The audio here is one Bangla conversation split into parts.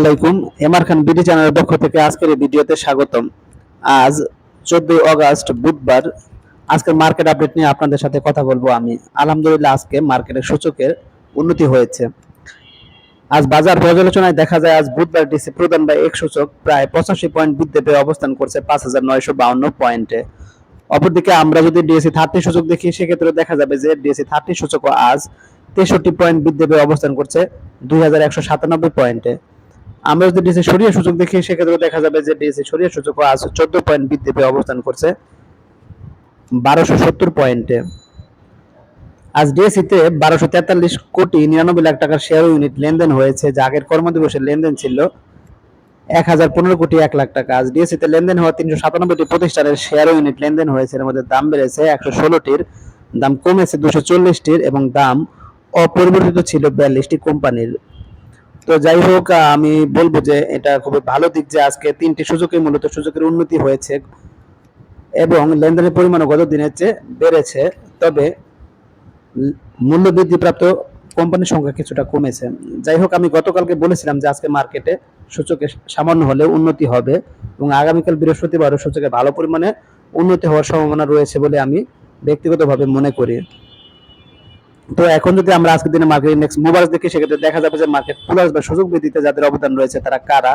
আলাইকুম এমআর খান বিডি চ্যানেলের পক্ষ থেকে আজকের এই ভিডিওতে স্বাগতম। আজ চোদ্দই অগস্ট বুধবার। আজকের মার্কেট আপডেট নিয়ে আপনাদের সাথে কথা বলব আমি। আলহামদুলিল্লাহ, আজকে মার্কেটের সূচকের উন্নতি হয়েছে। আজ বাজার পর্যালোচনায় দেখা যায়, আজ বুধবার ডিসি প্রদান বা এক সূচক প্রায় পঁচাশি পয়েন্ট বৃদ্ধি পেয়ে অবস্থান করছে পাঁচ হাজার নয়শো বাউন্ন পয়েন্টে অপরদিকে আমরা যদি ডিএসসি থার্টি সূচক দেখি, সেক্ষেত্রে দেখা যাবে যে ডিএসসি থার্টি সূচকও আজ তেষট্টি পয়েন্ট বৃদ্ধি পেয়ে অবস্থান করছে দুই হাজার একশো সাতানব্বই পয়েন্টে আমরা যদি ডিএসসি সরিয়ে সূচক দেখি, সেক্ষেত্রে দেখা যাবে যে ডিএসসি সরিয়ে সূচক আজ চোদ্দ পয়েন্ট বৃদ্ধি পেয়ে অবস্থান করছে। বারোশো সত্তর পয়েন্টে। আজ ডিএসসিতে বারোশো তেতাল্লিশ কোটি নিরানব্বই লাখ টাকার শেয়ার ইউনিট লেনদেন হয়েছে, যা আগের কর্মদিবসের লেনদেন ছিল এক হাজার পনেরো কোটি এক লাখ টাকা। আজ ডিএসসিতে লেনদেন হওয়া তিনশো সাতানব্বইটি প্রতিষ্ঠানের শেয়ার ইউনিট লেনদেন হয়েছে, এর মধ্যে দাম বেড়েছে একশো ষোলোটির, দাম কমেছে দুশো চল্লিশটির এবং দাম অপরিবর্তিত ছিল বিয়াল্লিশটি কোম্পানির। তো যাই হোক আমি বলব যে এটা খুবই ভালো দিক যে আজকে তিনটি সুযোগে মূলত সুযোগের উন্নতি হয়েছে এবং লেনদেনের পরিমাণও গত দিনের চেয়ে বেড়েছে। তবে মূল্য বৃদ্ধিপ্রাপ্ত কোম্পানির সংখ্যা কিছুটা কমেছে। যাই হোক, আমি গতকালকে বলেছিলাম যে আজকে মার্কেটে সূচকে সামান্য হলে উন্নতি হবে এবং আগামীকাল বৃহস্পতিবারও সূচকে ভালো পরিমাণে উন্নতি হওয়ার সম্ভাবনা রয়েছে বলে আমি ব্যক্তিগতভাবে মনে করি। তো এখন যদি আমরা আজকের দিনে মার্কেট ইন্ডেক্স মোবাইল দেখি, সেক্ষেত্রে দেখা যাবে যে মার্কেট প্লাস বা সুযোগ বৃদ্ধিতে যাদের অবদান রয়েছে তারা কারা?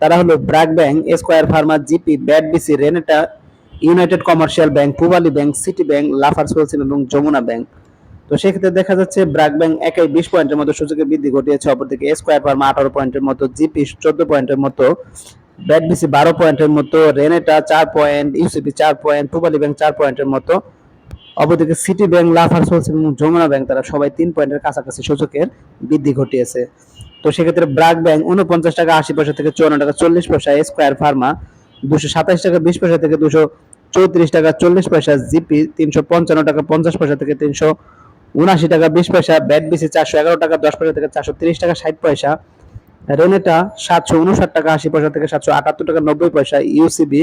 তারা হলো BRAC Bank Square Pharma GP BAT BC Renata United Commercial Bank Pubali Bank City Bank Lafarge Holcim এবং যমুনা ব্যাংক তো সেক্ষেত্রে দেখা যাচ্ছে ব্র্যাক ব্যাংক একাই বিশ পয়েন্টের মতো সূচকে বৃদ্ধি ঘটিয়েছে, অপরদিকে স্কোয়ার ফার্মা আঠারো পয়েন্টের মতো জিপি চোদ্দ পয়েন্টের মতো ব্যাট বিসি বারো পয়েন্টের মতো রেনেটা চার পয়েন্ট ইউসিপি চার পয়েন্ট পূবালী ব্যাংক চার পয়েন্টের মতো। অপরদিকে সিটি ব্যাংক লাফার্স হোলসেল এবং যমুনা ব্যাংক তারা সবাই তিন পয়েন্টের কাছাকাছি সূচকের বৃদ্ধি ঘটিয়েছে। তো সেক্ষেত্রে ব্রাক ব্যাংক উনপঞ্চাশ টাকা, আশি পয়সা থেকে চুয়ান্ন টাকা, চল্লিশ পয়সা স্কোয়ার ফার্মা দুশো সাতাশ টাকা, বিশ পয়সা থেকে দুশো চৌত্রিশ টাকা, চল্লিশ পয়সা জিপি তিনশো পঞ্চান্ন টাকা, পঞ্চাশ পয়সা থেকে তিনশো উনআশি টাকা, বিশ পয়সা ব্যাট বিসি চারশো এগারো টাকা, দশ পয়সা থেকে চারশো তিরিশ টাকা, ষাট পয়সা। রেনেটা সাতশো উনষাট টাকা, আশি পয়সা থেকে সাতশো আটাত্তর টাকা, নব্বই পয়সা। ইউসিবি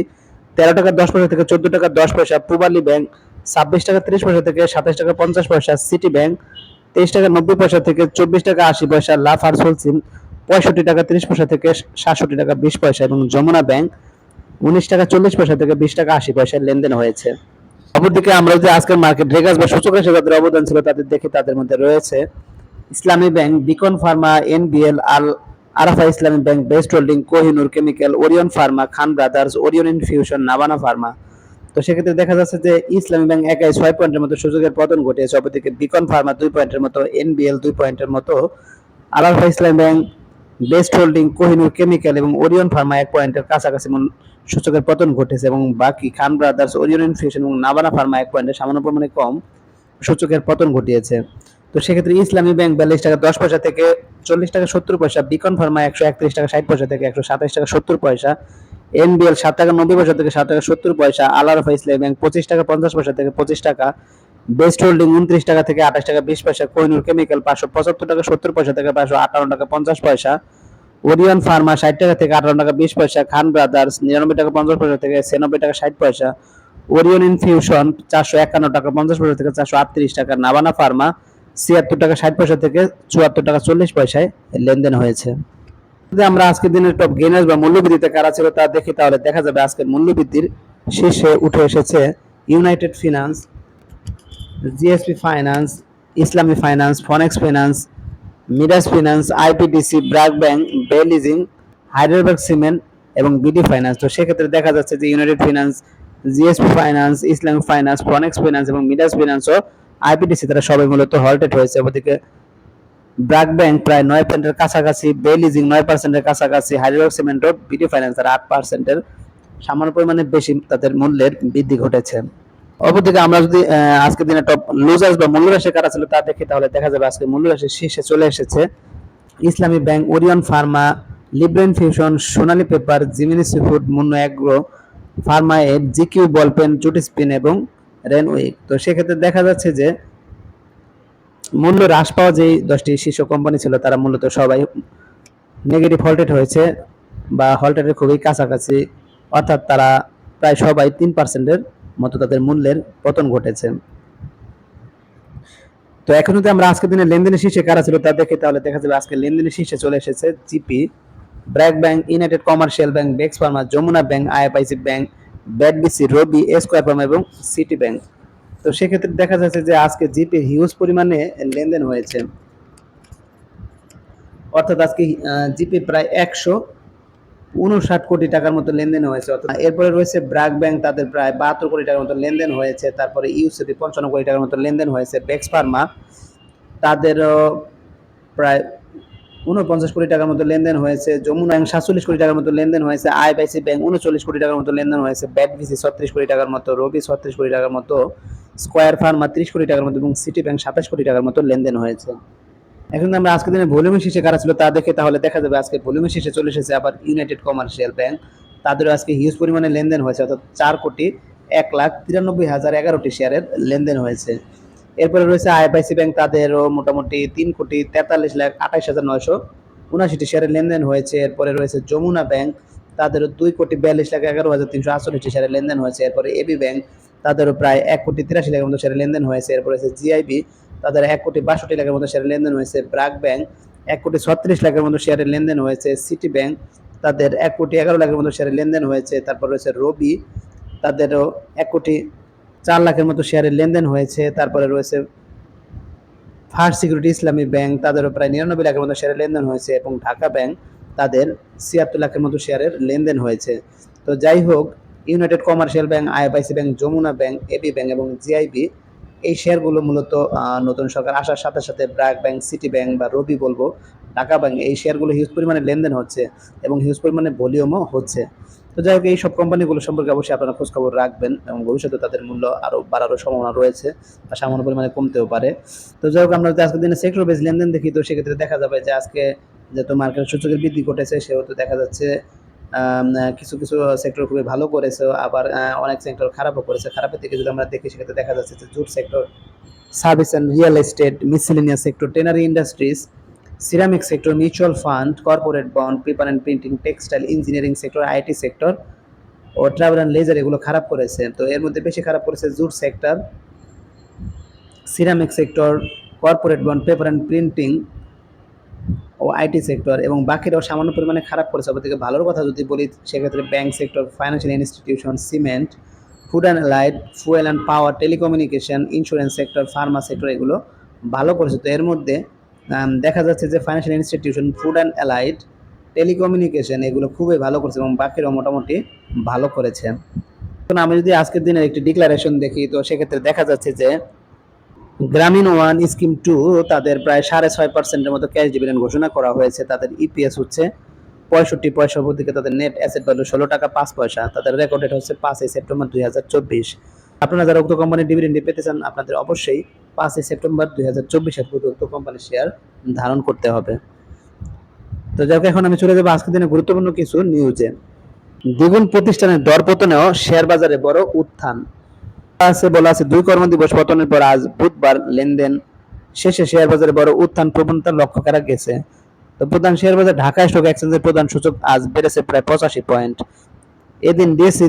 তেরো টাকা, দশ পয়সা থেকে চোদ্দ টাকা, দশ পয়সা। পূবালী ব্যাংক ছাব্বিশ টাকা তিরিশ পয়সা থেকে সাতাশ টাকা পঞ্চাশ পয়সা সিটি ব্যাংক তেইশ টাকা নব্বই পয়সা থেকে চব্বিশ টাকা আশি পয়সা লাফ আর সোলসিম পঁয়ষট্টি টাকা তিরিশ পয়সা থেকে সাতষট্টি টাকা বিশ পয়সা এবং যমুনা ব্যাংক উনিশ টাকা চল্লিশ পয়সা থেকে বিশ টাকা আশি পয়সার লেনদেন হয়েছে। অপরদিকে আমরা যে আজকের মার্কেট রেগাস বা সূচক হিসেবে যাদের অবদান ছিল তাদের দেখে তাদের মধ্যে রয়েছে Islami Bank Beacon Pharma NBL Al Arafah Islami Bank Best Holding Kohinoor Chemical Orion Pharma Khan Brothers Orion Infusion নাবানা ফার্মা তো সেক্ষেত্রে দেখা যাচ্ছে যে ইসলামী ব্যাংক একাই ছয় পয়েন্টের মতো সুযোগের পতন ঘটিয়েছে, অপরদিকে বিকন ফার্মা দুই পয়েন্টের মতো এনবিএল দুই পয়েন্টের মতো আলালফা Islami Bank Best Holding Kohinoor Chemical এবং ওরিয়ন ফার্মা এক পয়েন্টের কাছাকাছি সূচকের পতন ঘটেছে এবং বাকি খান ব্রাদার্স ওরিয়ন ইনফিউশন এবং নাবানা ফার্মা এক পয়েন্টে সামান্য পরিমাণে কম সূচকের পতন ঘটিয়েছে। তো সেক্ষেত্রে ইসলামী ব্যাংক বিয়াল্লিশ টাকা দশ পয়সা থেকে চল্লিশ টাকা সত্তর পয়সা বিকন ফার্মা একশো একত্রিশ টাকা ষাট পয়সা থেকে একশো সাতাশ টাকা সত্তর পয়সা এনবিএল সাত টাকা নব্বই পয়সা থেকে সাত টাকা সত্তর পয়সা, আলার আলারফা ইসলামী ব্যাংক পঁচিশ টাকা পঞ্চাশ পয়সা থেকে পঁচিশ টাকা, বেস্ট হোল্ডিং উনত্রিশ টাকা থেকে আঠাশ টাকা বিশ পয়সা, কোহিনুর কেমিক্যাল পাঁচশো পঁচাত্তর টাকা সত্তর পয়সা থেকে পাঁচশো আটান্ন টাকা পঞ্চাশ পয়সা, ওরিয়ন ফার্মা ষাট টাকা থেকে আটান্ন টাকা বিশ পয়সা, খান ব্রাদার্স নিরানব্বই টাকা পঞ্চাশ পয়সা থেকে ছিয়ানব্বই টাকা ষাট পয়সা, ওরিয়ন ইনফিউশন চারশো একান্ন টাকা পঞ্চাশ পয়সা থেকে চারশো আটত্রিশ টাকা, নাবানা ফার্মা ছিয়াত্তর টাকা ষাট পয়সা থেকে চুয়াত্তর টাকা চল্লিশ পয়সায় লেনদেন হয়েছে। যদি আমরা আজকের দিনের টপ গেনার্স বা মূল্যবৃদ্ধিতে কারা ছিল তা দেখি তাহলে দেখা যাবে আজকের মূল্যবৃদ্ধির শীর্ষে উঠে এসেছে United Finance GSP Finance Islami Finance Phoenix Midas Finance IPDC BRAC bank Bay Leasing cement এবং বিডি ফাইন্যান্স তো সেক্ষেত্রে দেখা যাচ্ছে যে United Finance GSP Finance Islamic Finance Phoenix Finance এবং মিডাস ফিনান্স ও আইপিডিসি তারা সবাই মূলত হল্টেড হয়েছে। ওদিকে ব্র্যাক ব্যাংক প্রায় নয় পার্সেন্টের কাছাকাছি বে লিজিং নয় পার্সেন্টের কাছাকাছি হাইডেলবার্গ সিমেন্ট ও বিডি ফাইন্যান্স আট পার্সেন্টের সামান্য পরিমাণে বেশি তাদের মূল্যের বৃদ্ধি ঘটেছে। অপরদিকে আমরা যদি আজকের দিনে টপ লুজার্স বা মূল্যরাশি কারা ছিল তা দেখি, তাহলে দেখা যাবে আজকে মূল্যরাশি শীর্ষে চলে এসেছে। Islami Bank, Orion Pharma, Libra infusion, Sonali Paper, Gemini Seafood Monno Agro Pharma Aid GQ Ball Pen jute spin এবং রেনউইক তো সেক্ষেত্রে দেখা যাচ্ছে যে মূল্য হ্রাস পাওয়া যেই দশটি শীর্ষ কোম্পানি ছিল, তারা মূলত সবাই নেগেটিভ হল্টেড হয়েছে বা হল্টেডের খুবই কাছাকাছি। অর্থাৎ তারা প্রায় সবাই তিন পার্সেন্টের মতো তাদের মূল্যের পতন ঘটেছে। তো এখন যদি আমরা আজকের দিনে লেনদেনের শীর্ষে কারা ছিল তা দেখি তাহলে দেখা যাবে আজকে লেনদেনের শীর্ষে চলে এসেছে GP BRAC Bank United Commercial Bank Bex Pharma Jamuna Bank IFIC Bank BATBC Robi Square Pharma এবং সিটি ব্যাংক তো সেক্ষেত্রে দেখা যাচ্ছে যে আজকে জিপে হিউজ পরিমাণে লেনদেন হয়েছে। অর্থাৎ আজকে জিপে প্রায় একশো উনষাট কোটি টাকার মতো লেনদেন হয়েছে। অর্থাৎ এরপরে রয়েছে ব্র্যাক ব্যাংক, তাদের প্রায় বাহাত্তর কোটি টাকার মতো লেনদেন হয়েছে। তারপরে ইউসিবি পঞ্চান্ন কোটি টাকার মতো লেনদেন হয়েছে বেক্স ফার্মা। তাদেরও প্রায় উনপঞ্চাশ কোটি টাকার মতো লেনদেন হয়েছে, যমুনা ব্যাংক সাতচল্লিশ কোটি টাকার মতো লেনদেন হয়েছে আইআইসি ব্যাংক উনচল্লিশ কোটি টাকার মতো লেনদেন হয়েছে ব্যাট ভিসি ছত্রিশ কোটি টাকার মতো, রবি ছত্রিশ কোটি টাকার মতো, স্কোয়ার ফার্মা ত্রিশ কোটি টাকার মতো এবং সিটি ব্যাংক সাতাশ কোটি টাকার মতো লেনদেন হয়েছে। এখন আমরা আজকের দিনে ভলিউমের শীর্ষে কারা ছিল তা দেখে তাহলে দেখা যাবে আজকে ভলিউমের শীর্ষে চলে এসেছে আবার ইউনাইটেড কমার্শিয়াল ব্যাংক তাদেরও আজকে হিউজ পরিমাণে লেনদেন হয়েছে, অর্থাৎ চার কোটি এক লাখ তিরানব্বই হাজার এগারোটি শেয়ারের লেনদেন হয়েছে। এরপরে রয়েছে আইএফআইসি ব্যাংক, তাদেরও মোটামুটি তিন কোটি তেতাল্লিশ লাখ আঠাইশ হাজার নয়শো উনাশিটি শেয়ারের লেনদেন হয়েছে। এরপরে রয়েছে যমুনা ব্যাংক, তাদেরও দুই কোটি বিয়াল্লিশ লাখ এগারো হাজার তিনশো আটচল্লিশটি শেয়ারের লেনদেন হয়েছে। এরপরে এবি ব্যাংক, তাদেরও প্রায় এক কোটি তিরাশি লাখের মতো শেয়ারের লেনদেন হয়েছে। এরপরে রয়েছে জিআইবি, তাদের এক কোটি বাষট্টি লাখের মতো শেয়ারের লেনদেন হয়েছে। ব্রাক ব্যাংক, এক কোটি ছত্রিশ লাখের মতো শেয়ারের লেনদেন হয়েছে। সিটি ব্যাংক, তাদের এক কোটি এগারো লাখের মতো শেয়ারের লেনদেন হয়েছে। তারপর রয়েছে রবি, তাদেরও এক কোটি চার লাখের মতো শেয়ারের লেনদেন হয়েছে, তারপরে রয়েছে ফার্স্ট সিকিউরিটি ইসলামী ব্যাংক তাদেরও প্রায় নিরানব্বই লাখের মতো শেয়ারের লেনদেন হয়েছে, এবং ঢাকা ব্যাংক তাদের ছিয়াত্তর লাখের মতো শেয়ারের লেনদেন হয়েছে। তো যাই হোক United Commercial Bank IFIC Bank Jamuna Bank AB Bank এবং জিআইবি এই শেয়ারগুলো মূলত নতুন সরকার আসার সাথে সাথে ব্র্যাক ব্যাংক সিটি ব্যাংক বা রবি বলব ঢাকা ব্যাংক এই শেয়ারগুলো হিউজ পরিমাণে লেনদেন হচ্ছে এবং হিউজ পরিমাণে ভলিউমও হচ্ছে। তো যাই হোক, এই সব কোম্পানিগুলো সম্পর্কে অবশ্যই আপনারা খোঁজখবর রাখবেন এবং ভবিষ্যতে তাদের মূল্য আরও বাড়ারও সম্ভাবনা রয়েছে বা সামান্য পরিমাণে কমতেও পারে। তো যাই হোক, আমরা যদি আজকের দিনে সেক্টর বেস লেনদেন দেখি, তো সেক্ষেত্রে দেখা যাবে যে আজকে যেহেতু মার্কেট সূচকের বৃদ্ধি ঘটেছে, সেহেতু দেখা যাচ্ছে কিছু কিছু সেক্টর খুবই ভালো করেছে, আবার অনেক সেক্টর খারাপও করেছে। খারাপের দিকে যদি আমরা দেখি, সেক্ষেত্রে দেখা যাচ্ছে যে jute sector service and real estate miscellaneous sector tannery industries ceramic sector mutual fund corporate bond paper and printing textile engineering sector IT sector O travel and leisure এগুলো খারাপ করেছে। তো এর মধ্যে বেশি খারাপ করেছে jute sector ceramic sector corporate bond paper and printing O IT sector এবং বাকিরাও সামান্য পরিমাণে খারাপ করেছে। ওপর থেকে ভালোর কথা যদি বলি, সেক্ষেত্রে bank sector financial institution cement food and light fuel and power telecommunication insurance sector pharma sector এগুলো ভালো করেছে। তো এর মধ্যে দেখা যাচ্ছে যে financial institution food and allied telecommunication এগুলো খুবই ভালো করেছে এবং বাকিরাও মোটামুটি ভালো করেছে। এখন আমি যদি আজকের দিনের একটি ডিক্লারেশন দেখি, তো সেক্ষেত্রে দেখা যাচ্ছে যে গ্রামীণ ওয়ান স্কিম টু তাদের প্রায় সাড়ে ছয় পার্সেন্টের মতো ক্যাশ ডিভিডেন্ড ঘোষণা করা হয়েছে। তাদের ইপিএস হচ্ছে পঁয়ষট্টি পয়সা দিকে তাদের নেট অ্যাসেট ভ্যালু ষোলো টাকা পাঁচ পয়সা। তাদের রেকর্ডেড হচ্ছে পাঁচই সেপ্টেম্বর দুই হাজার চব্বিশ। আপনারা যারা উক্ত কোম্পানির ডিভিডেন্ড পেতে চান, আপনাদের অবশ্যই পাঁচই সেপ্টেম্বর দুই হাজার চব্বিশের পূর্বে উক্ত কোম্পানির শেয়ার ধারণ করতে হবে। তো যাই এখন আমি চলে যাব আজকের দিনে গুরুত্বপূর্ণ কিছু নিউজে দ্বিগুণ প্রতিষ্ঠানের দরপতনেও শেয়ার বাজারে বড় উত্থান। আছে, বলা আছে, দুই কর্মদিবস পতনের পর আজ বুধবার লেনদেন শেষে শেয়ার বাজারে বড় উত্থান প্রবণতা লক্ষ্য করা গেছে। তো প্রধান শেয়ার বাজার ঢাকা স্টক এক্সচেঞ্জের প্রধান সূচক আজ বেড়েছে প্রায় পঁচাশি পয়েন্ট এদিন ডিএসসি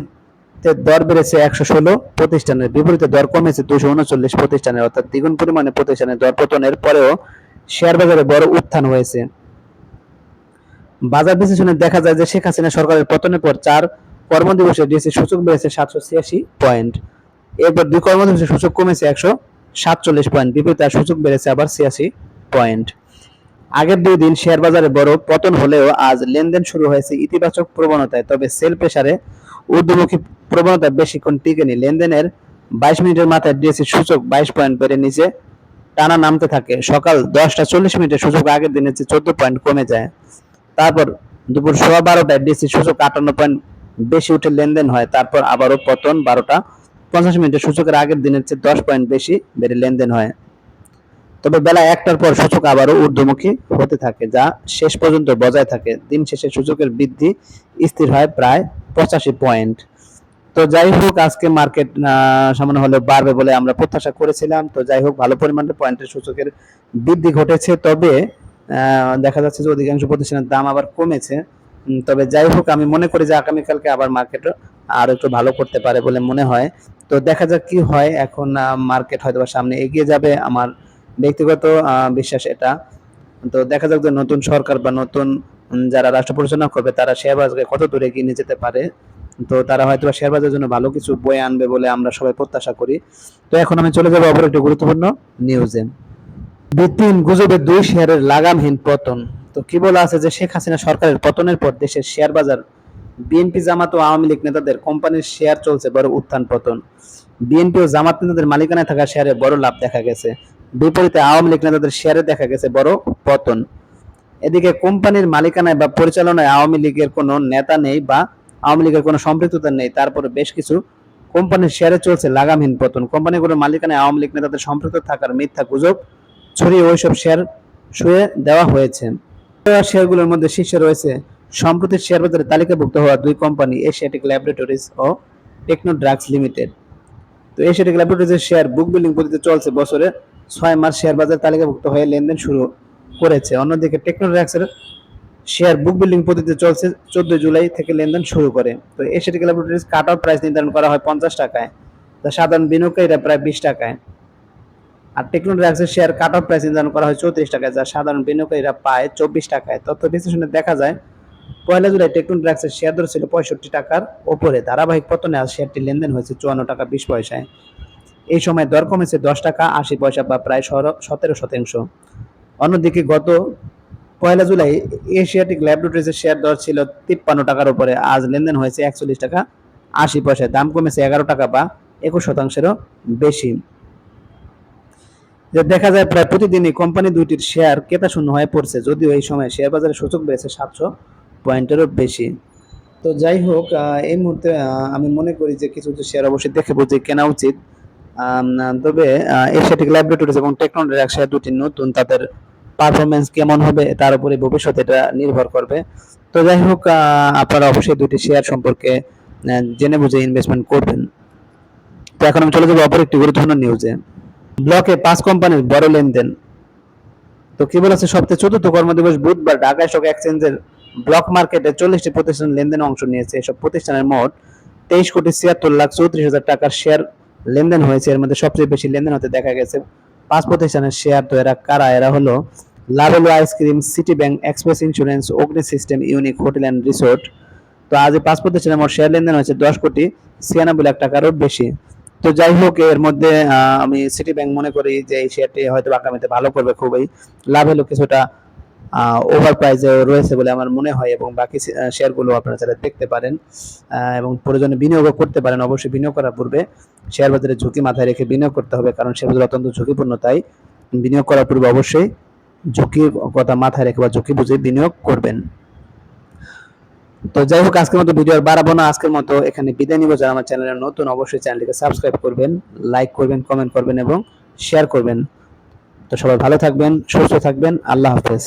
তে দর বেড়েছে একশো ষোলো প্রতিষ্ঠানের। বিপরীতে দর কমেছে দুশো উনচল্লিশ প্রতিষ্ঠানের, অর্থাৎ দ্বিগুণ পরিমাণে প্রতিষ্ঠানের দর পতনের পরেও শেয়ার বাজারে বড় উত্থান হয়েছে। বাজার বিশ্লেষণে দেখা যায় যে শেখ হাসিনা সরকারের পতনের পর চার কর্মদিবসে ডিএসসি সূচক বেড়েছে সাতশো ছিয়াশি পয়েন্ট। এরপর দুই কর্মদিবসে সূচক কমেছে একশো সাতচল্লিশ পয়েন্ট, বিপরীতে আর সূচক বেড়েছে আবার ছিয়াশি পয়েন্ট। আগের দুই দিন শেয়ার বাজারে বড় পতন হলেও আজ লেনদেন শুরু হয়েছে ইতিবাচক প্রবণতায়, তবে সেল প্রেসারে ঊর্ধ্বমুখী প্রবণতা বেশিক্ষণ টিকে টিকেনি লেনদেনের বাইশ মিনিটের মাথায় ডিএসসি সূচক বাইশ পয়েন্ট বেড়ে নিচে, টানা নামতে থাকে। সকাল দশটা চল্লিশ মিনিটে সূচক আগের দিনের চেয়ে চোদ্দ পয়েন্ট কমে যায়। তারপর দুপুর সোয়া বারোটায় ডিএসসি সূচক আটান্ন পয়েন্ট বেশি উঠে লেনদেন হয়। তারপর আবারও পতন বারোটা পঞ্চাশ মিনিটে সূচকের আগের দিনের চেয়ে দশ পয়েন্ট বেশি বেড়ে লেনদেন হয়। তবে বেলা একটার পর সূচক আবারও ঊর্ধ্বমুখী হতে থাকে, যা শেষ পর্যন্ত বজায় থাকে। দিন শেষে সূচকের বৃদ্ধি স্থির হয় প্রায় পঁচাশি পয়েন্ট। তো যাই হোক, আজকে মার্কেট সামান্য হলে বাড়বে বলে আমরা প্রত্যাশা করেছিলাম। তো যাই হোক, ভালো পরিমাণে পয়েন্টের সূচকের বৃদ্ধি ঘটেছে। তবে দেখা যাচ্ছে যে অধিকাংশ প্রতিষ্ঠানের দাম আবার কমেছে। তবে যাই হোক, আমি মনে করি যে আগামীকালকে আবার মার্কেট আরও একটু ভালো করতে পারে বলে মনে হয়। তো দেখা যাক কি হয়। এখন মার্কেট হয়তো সামনে এগিয়ে যাবে। আমার ব্যক্তিগত বিশ্বাস এটা। তো দেখা যাক যে নতুন সরকার বা নতুন যারা রাষ্ট্র পরিচালনা করবে, তারা শেয়ার বাজারকে কত দূরে এগিয়ে নিয়ে যেতে পারে। তো তারা হয়তো শেয়ার বাজারের জন্য ভালো কিছু বয়ে আনবে বলে আমরা সবাই প্রত্যাশা করি। তো এখন আমি চলে যাব অপর একটি গুরুত্বপূর্ণ নিউজে ভিত্তিহীন গুজবে দুই শেয়ারের লাগামহীন পতন। তো কি বলা আছে যে শেখ হাসিনা সরকারের পতনের পর দেশের শেয়ার বাজার, বিএনপি জামাত ও আওয়ামী লীগ নেতাদের কোম্পানির শেয়ার চলছে বড় উত্থান পতন। বিএনপি ও জামাত নেতাদের মালিকানায় থাকা শেয়ারে বড় লাভ দেখা গেছে। বিপরীতে আওয়ামী লীগ নেতাদের শেয়ারে দেখা গেছে বড় পতন। এদিকে কোম্পানির মালিকানায় বা পরিচালনায় আওয়ামী লীগের কোনো নেতা নেই বা আওয়ামী লীগের কোনো সম্পৃক্ততা নেই, তারপরে বেশ কিছু কোম্পানির শেয়ারে চলছে লাগামহীন পতন। কোম্পানিগুলোর মালিকানায় আওয়ামী লীগ নেতাদের সম্পৃক্ত থাকার মিথ্যা গুজব ছড়িয়ে ওইসব শেয়ার শুয়ে দেওয়া হয়েছে। শেয়ারগুলোর মধ্যে শীর্ষে রয়েছে, সম্প্রতি শেয়ার বাজারে তালিকাভুক্ত হওয়া দুই কোম্পানি এশিয়াটিক ল্যাবরেটরিজ ও টেকনো ড্রাগস লিমিটেড তো এশিয়াটিক ল্যাবরেটরিজের শেয়ার বুক বিল্ডিং পদ্ধতিতে চলছে বছরে ছয় মাস শেয়ার বাজার তালিকাভুক্ত হয়ে লেনদেন শুরু করেছে। অন্যদিকে টেকনো ড্রাগসের শেয়ার বুক বিল্ডিং পদ্ধতিতে চলছে, চোদ্দ জুলাই থেকে লেনদেন শুরু করে। তো Asiatic Laboratories cut out price নির্ধারণ করা হয় পঞ্চাশ টাকায়। তা সাধারণ বিনিয়োগকারীরা প্রায় বিশ টাকায়। আর টেকনো ড্রাগসের শেয়ার কাট আউট প্রাইস নির্ধারণ করা হয় চৌত্রিশ টাকায়, যা সাধারণ বিনিয়োগকারীরা পায় চব্বিশ টাকায়। তথ্য বিশ্লেষণে দেখা যায়, পয়লা জুলাই টেকনো ড্রাগসের শেয়ার দর ছিল পঁয়ষট্টি টাকার ওপরে। ধারাবাহিক পতনে আজ শেয়ারটি লেনদেন হয়েছে চুয়ান্ন টাকা বিশ পয়সায়। এই সময় দর কমেছে দশ টাকা, আশি পয়সা বা প্রায় সতেরো শতাংশ। অন্যদিকে গত পয়লা জুলাই এশিয়াটিক ল্যাবরেটরিজের শেয়ার দর ছিল তিপ্পান্ন টাকার উপরে। আজ লেনদেন হয়েছে একচল্লিশ টাকা, আশি পয়সায়। দাম কমেছে এগারো টাকা বা একুশ শতাংশেরও বেশি। যে দেখা যায় প্রায় প্রতিদিনই কোম্পানি দুইটির শেয়ার ক্রেতা শূন্য হয়ে পড়ছে, যদিও এই সময় শেয়ার বাজারে সূচক বেড়েছে সাতশো পয়েন্টেরও বেশি। তো যাই হোক এই মুহূর্তে আমি মনে করি যে কিছু কিছু শেয়ার অবশ্যই দেখে বুঝে কেনা উচিত। তবে এশিয়াটিক ল্যাবরেটরিজ এবং টেকনোলজি শেয়ার দুটি নতুন তাদের পারফরমেন্স কেমন হবে, তার উপরে ভবিষ্যতে এটা নির্ভর করবে। তো যাই হোক আপনারা অবশ্যই দুটি শেয়ার সম্পর্কে জেনে বুঝে ইনভেস্টমেন্ট করবেন। তো এখন আমি চলে যাব অপর একটি গুরুত্বপূর্ণ নিউজে ব্লকে পাঁচ কোম্পানির বড় লেনদেন। তো কি বলেছে? সপ্তাহে চতুর্থ কর্মদিবস বুধবার ঢাকা স্টক এক্সচেঞ্জের ব্লক মার্কেটে চল্লিশটি প্রতিষ্ঠান লেনদেনে অংশ নিয়েছে। এসব প্রতিষ্ঠানের মোট তেইশ কোটি ছিয়াত্তর লাখ চৌত্রিশ হাজার টাকার শেয়ার লেনদেন হয়েছে, এর মধ্যে সবচেয়ে বেশি লেনদেন হতে দেখা গেছে পাঁচ প্রতিষ্ঠানের শেয়ার তো এরা কারা, এরা হলো Lovello ice cream City Bank Express Insurance Agni System Unique Hotel and Resort তো আজ পাঁচ প্রতিষ্ঠানের মোট শেয়ার লেনদেন হয়েছে দশ কোটি ছিয়ানব্বই লাখ টাকারও বেশি। তো যাই হোক, এর মধ্যে আমি সিটি ব্যাংক মনে করি যে এই শেয়ারটি হয়তো আগামীতে ভালো করবে খুবই। লাভ হলো কিছুটা ওভার প্রাইজে রয়েছে বলে আমার মনে হয় এবং বাকি শেয়ারগুলো আপনারা চাইলে দেখতে পারেন এবং প্রয়োজনে বিনিয়োগও করতে পারেন, অবশ্যই বিনিয়োগ করার পূর্বে শেয়ার বাজারে ঝুঁকি মাথায় রেখে বিনিয়োগ করতে হবে, কারণ শেয়ার বাজার অত্যন্ত ঝুঁকিপূর্ণ, তাই বিনিয়োগ করার পূর্বে অবশ্যই ঝুঁকির কথা মাথায় রেখে বা ঝুঁকি বুঝে বিনিয়োগ করবেন। তো যাই হোক, আজকের মতো ভিডিও আর বাড়াবো না, আজকের মতো এখানে বিদায় নিব। যারা আমার চ্যানেলে নতুন, অবশ্যই চ্যানেলটিকে সাবস্ক্রাইব করবেন লাইক করবেন কমেন্ট করবেন এবং শেয়ার করবেন। তো সবাই ভালো থাকবেন, সুস্থ থাকবেন, আল্লাহ হাফেজ।